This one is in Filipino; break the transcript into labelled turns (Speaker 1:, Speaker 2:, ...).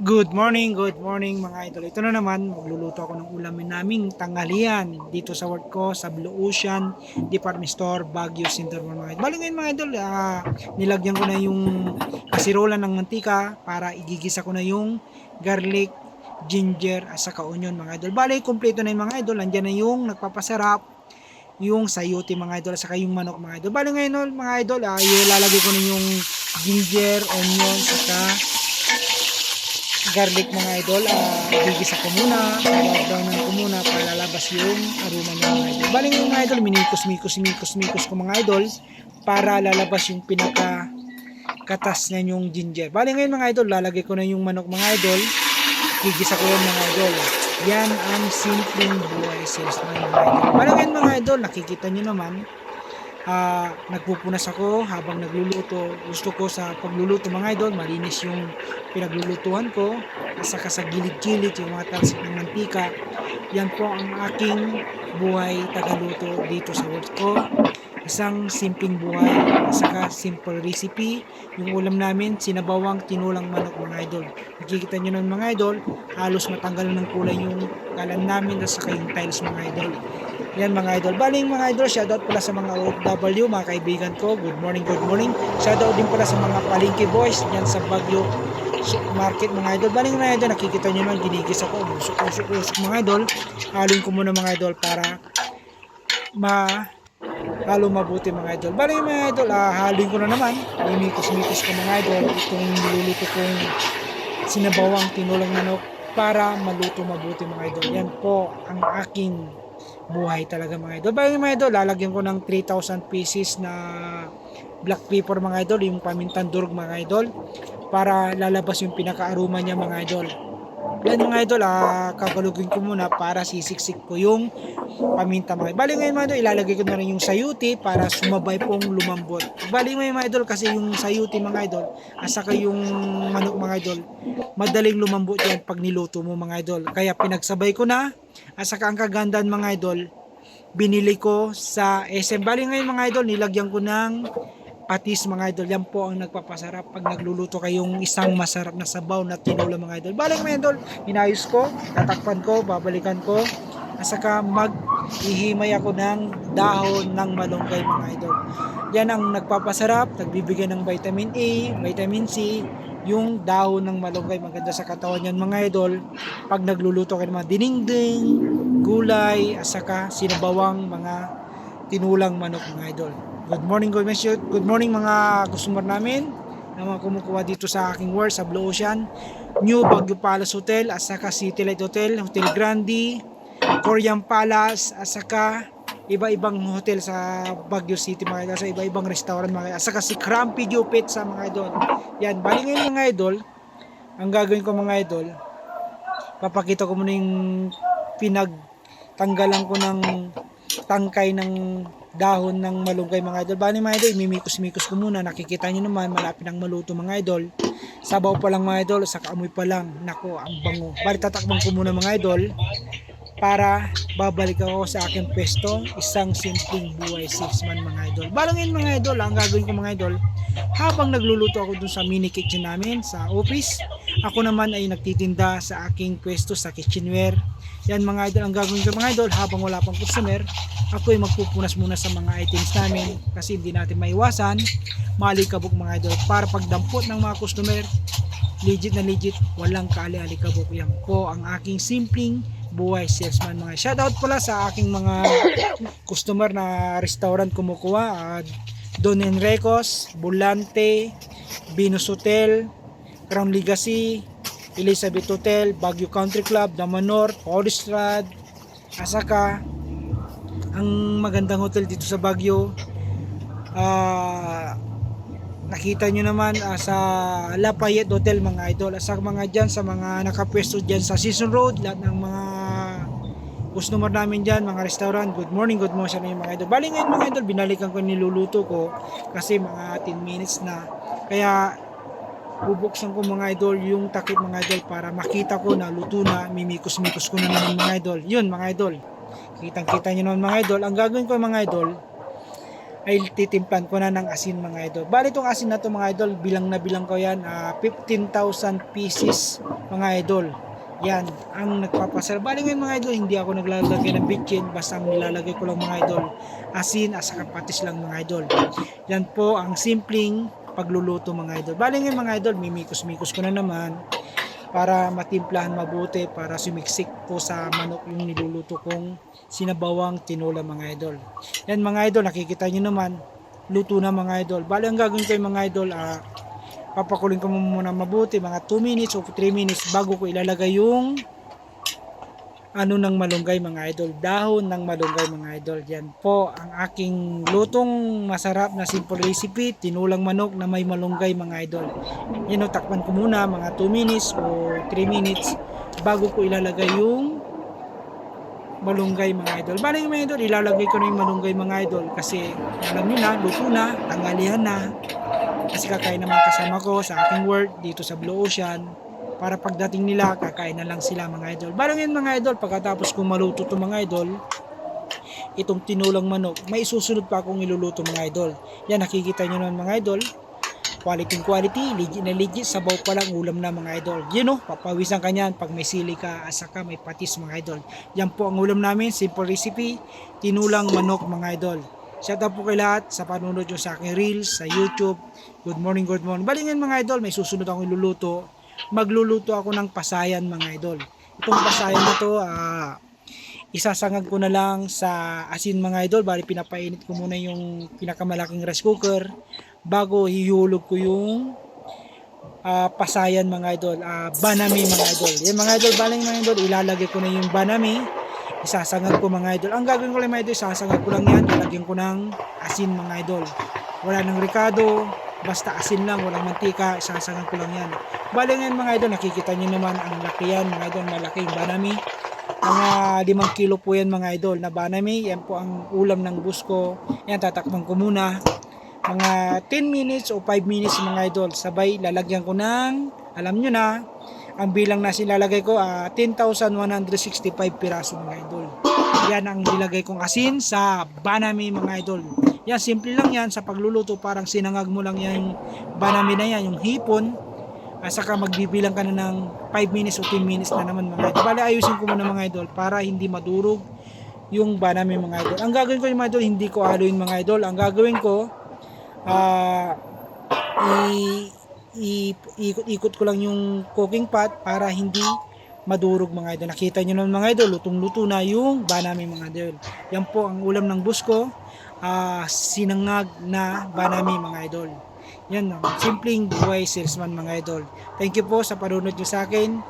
Speaker 1: Good morning, good morning mga idol. Ito na naman, magluluto ako ng ulamin naming tanghalian dito sa work ko sa Blue Ocean Department Store, Baguio, Sinterman mga idol. Bali ngayon mga idol, ah, nilagyan ko na yung kasirola ng mantika para igigisa ko na yung garlic, ginger, at saka onion mga idol. Bali, kumpleto na yung mga idol. Nandiyan na yung nagpapasarap, yung sayuti mga idol, at saka yung manok mga idol. Bali ngayon mga idol, ah, ilalagay ko na yung ginger, onion, saka garlic mga idol, uh, gigisa ko muna, brownan ko muna para lalabas yung aroma ng mga idol. Bali yung mga idol, minikos, mikos, mikos, mikos ko mga idol para lalabas yung pinaka katas na yung ginger. Bali ngayon mga idol, lalagay ko na yung manok mga idol, gigisa ko yun mga idol. Yan ang simpleng buhay sales mga idol. Bali ngayon mga idol, nakikita nyo naman, ah nagpupunas ako habang nagluluto. Gusto ko sa pagluluto mga idol, malinis yung pinaglulutuhan ko. At saka sa gilid-gilid yung mga talsik ng mantika. Yan po ang aking buhay tagaluto dito sa work ko. Isang simpleng buhay, at saka simple recipe. Yung ulam namin, sinabawang tinulang manok mga idol. Nakikita nyo ng mga idol, halos matanggal ng kulay yung kalan namin at saka yung tiles mga idol. Yan mga idol. Baling mga idol, shoutout pala sa mga OFW, mga kaibigan ko. Good morning, good morning. Shoutout din pala sa mga palingki boys yan sa Baguio market mga idol. Baling mga idol, nakikita nyo naman, ginigis ako. Usok, usok, usok mga idol. Halin ko muna mga idol para ma halo mabuti mga idol. Baling mga idol, ah, halin ko na naman. Mimikos-mikos ko mga idol. Itong niluluto kong sinabawang tinulang manok para maluto mabuti mga idol. Yan po ang aking buhay talaga mga idol. Bago mga idol, lalagyan ko ng 3,000 pieces na black pepper mga idol, yung pamintan durog mga idol, para lalabas yung pinaka-aroma niya mga idol. Yan mga idol, ah, kakalugin ko muna para sisiksik ko yung paminta mga idol. Bali ngayon mga idol, ilalagay ko na rin yung sayuti para sumabay pong lumambot. Bali ngayon mga idol, kasi yung sayuti mga idol, at saka yung manok mga idol, madaling lumambot yan pag niluto mo mga idol. Kaya pinagsabay ko na, at saka ang kagandahan mga idol, binili ko sa SM. Bali ngayon mga idol, nilagyan ko ng patis mga idol. Yan po ang nagpapasarap pag nagluluto kayong isang masarap na sabaw na tinola mga idol. Bali mga idol, inayos ko, tatakpan ko, babalikan ko. At saka mag-ihimay ako ng dahon ng malunggay mga idol. Yan ang nagpapasarap, nagbibigay ng vitamin A, vitamin C, yung dahon ng malunggay maganda sa katawan yan mga idol pag nagluluto kayo ng mga diningding gulay at saka sinabawang mga tinulang manok mga idol good morning good morning, good morning mga customer namin na mga kumukuha dito sa aking work sa Blue Ocean. New Baguio Palace Hotel at saka City Light Hotel Hotel Grande Korean Palace at saka iba-ibang hotel sa Baguio City mga idol, sa iba-ibang restaurant mga idol, at saka si Crampy Joe Pizza mga idol. Yan, bali ngayon mga idol, ang gagawin ko mga idol, papakita ko muna yung pinagtanggalan ko ng tangkay ng dahon ng malunggay mga idol. Bali mga idol, mimikos-mikos ko muna. Nakikita nyo naman, malapit ng maluto mga idol. Sabaw pa lang mga idol, sa kaamoy pa lang. Nako, ang bango. Bali tatakbang ko muna mga idol para babalik ako sa aking pwesto, isang simpleng buhay six man mga idol. Balangin mga idol, ang gagawin ko mga idol, habang nagluluto ako dun sa mini kitchen namin sa office, ako naman ay nagtitinda sa aking pwesto sa kitchenware. Yan mga idol, ang gagawin ko mga idol, habang wala pang customer, ako ay magpupunas muna sa mga items namin kasi hindi natin maiwasan, malikabok mga idol, para pagdampot ng mga customer, legit na legit, walang kaali-alikabok. Yan po ang aking simpleng buhay salesman mga shoutout pala sa aking mga customer na restaurant kumukuha uh, Don Enrecos, Bulante, Venus Hotel, Crown Legacy, Elizabeth Hotel, Baguio Country Club, Damanor, Oristrad, Asaka, ang magandang hotel dito sa Baguio. Ah, nakita nyo naman ah, sa Lafayette Hotel mga idol. Sa mga dyan sa mga nakapwesto dyan sa Season Road lahat ng mga customer namin dyan mga restaurant good morning good morning sa inyo mga idol. Bali ngayon mga idol binalikan ko niluluto ko kasi mga 10 minutes na. Kaya bubuksan ko mga idol yung takip mga idol para makita ko na luto na mimikos-mikos ko na naman mga idol yun mga idol kitang kita nyo naman mga idol ang gagawin ko mga idol ay titimplan ko na ng asin mga idol. Bali itong asin na to mga idol, bilang na bilang ko yan, ah, 15,000 pieces mga idol. Yan, ang nagpapasarap. Bali ngayon mga idol, hindi ako naglalagay ng bitchin, basta ang nilalagay ko lang mga idol, asin at saka patis lang mga idol. Yan po ang simpleng pagluluto mga idol. Bali ngayon mga idol, mimikos-mikos ko na naman para matimplahan mabuti, para sumiksik po sa manok yung niluluto kong sinabawang tinola mga idol. Yan mga idol, nakikita nyo naman, luto na mga idol. Bali ang gagawin ko mga idol, ah, papakulin ko muna mabuti mga 2 minutes o 3 minutes bago ko ilalagay yung ano ng malunggay mga idol? Dahon ng malunggay mga idol. Yan po ang aking lutong masarap na simple recipe tinulang manok na may malunggay mga idol. Yan o takpan ko muna mga 2 minutes o 3 minutes bago ko ilalagay yung malunggay mga idol. Bali mga idol ilalagay ko na yung malunggay mga idol kasi alam nyo na luto na tanghalihan na. Kasi kakain naman kasama ko sa aking work dito sa Blue Ocean para pagdating nila kakain na lang sila mga idol barang yun mga idol pagkatapos kong maluto to mga idol itong tinulang manok may susunod pa akong iluluto mga idol yan nakikita nyo naman mga idol quality quality legit na legit sabaw pa lang ulam na mga idol yun know, papawisan ka niyan pag may sili ka at saka may patis mga idol yan po ang ulam namin simple recipe tinulang manok mga idol Shout out po kay lahat sa panunod nyo sa aking reels, sa YouTube. Good morning, good morning. Balingan mga idol, may susunod akong iluluto. Magluluto ako ng pasayan mga idol. Itong pasayan na to, ah, isasangag ko na lang sa asin mga idol. Bali pinapainit ko muna yung pinakamalaking rice cooker bago hihulog ko yung ah, pasayan mga idol. Ah, banami mga idol. Yan mga idol, baling mga idol, ilalagay ko na yung banami isasangag ko mga idol. Ang gagawin ko lang mga idol, isasangag ko lang yan, lalagyan ko ng asin mga idol. Wala nang ricado, basta asin lang, walang mantika, isasangag ko lang yan. Bali ngayon mga idol, nakikita nyo naman ang laki yan mga idol, malaki yung banami. Mga 5 kilo po yan mga idol na banami, yan po ang ulam ng busko. Yan, tatakpan ko muna. Mga 10 minutes o 5 minutes mga idol, sabay lalagyan ko ng, alam nyo na, ang bilang na silalagay ko ah, 10,165 piraso mga idol. Yan ang nilagay kong asin sa banami mga idol. Yan, simple lang yan sa pagluluto. Parang sinangag mo lang yan, banami na yan, yung hipon. At saka magbibilang ka na ng 5 minutes o 10 minutes na naman mga idol. Bali, ayusin ko muna mga idol para hindi madurog yung banami mga idol. Ang gagawin ko yung mga idol, hindi ko haluin mga idol. Ang gagawin ko, ah, i i- ikot-ikot ko lang yung cooking pot para hindi madurog mga idol. Nakita nyo naman mga idol, lutong-luto na yung banami mga idol. Yan po ang ulam ng busko, ah, sinangag na banami mga idol. Yan, simpleng buhay salesman mga idol. Thank you po sa panunod nyo sa akin.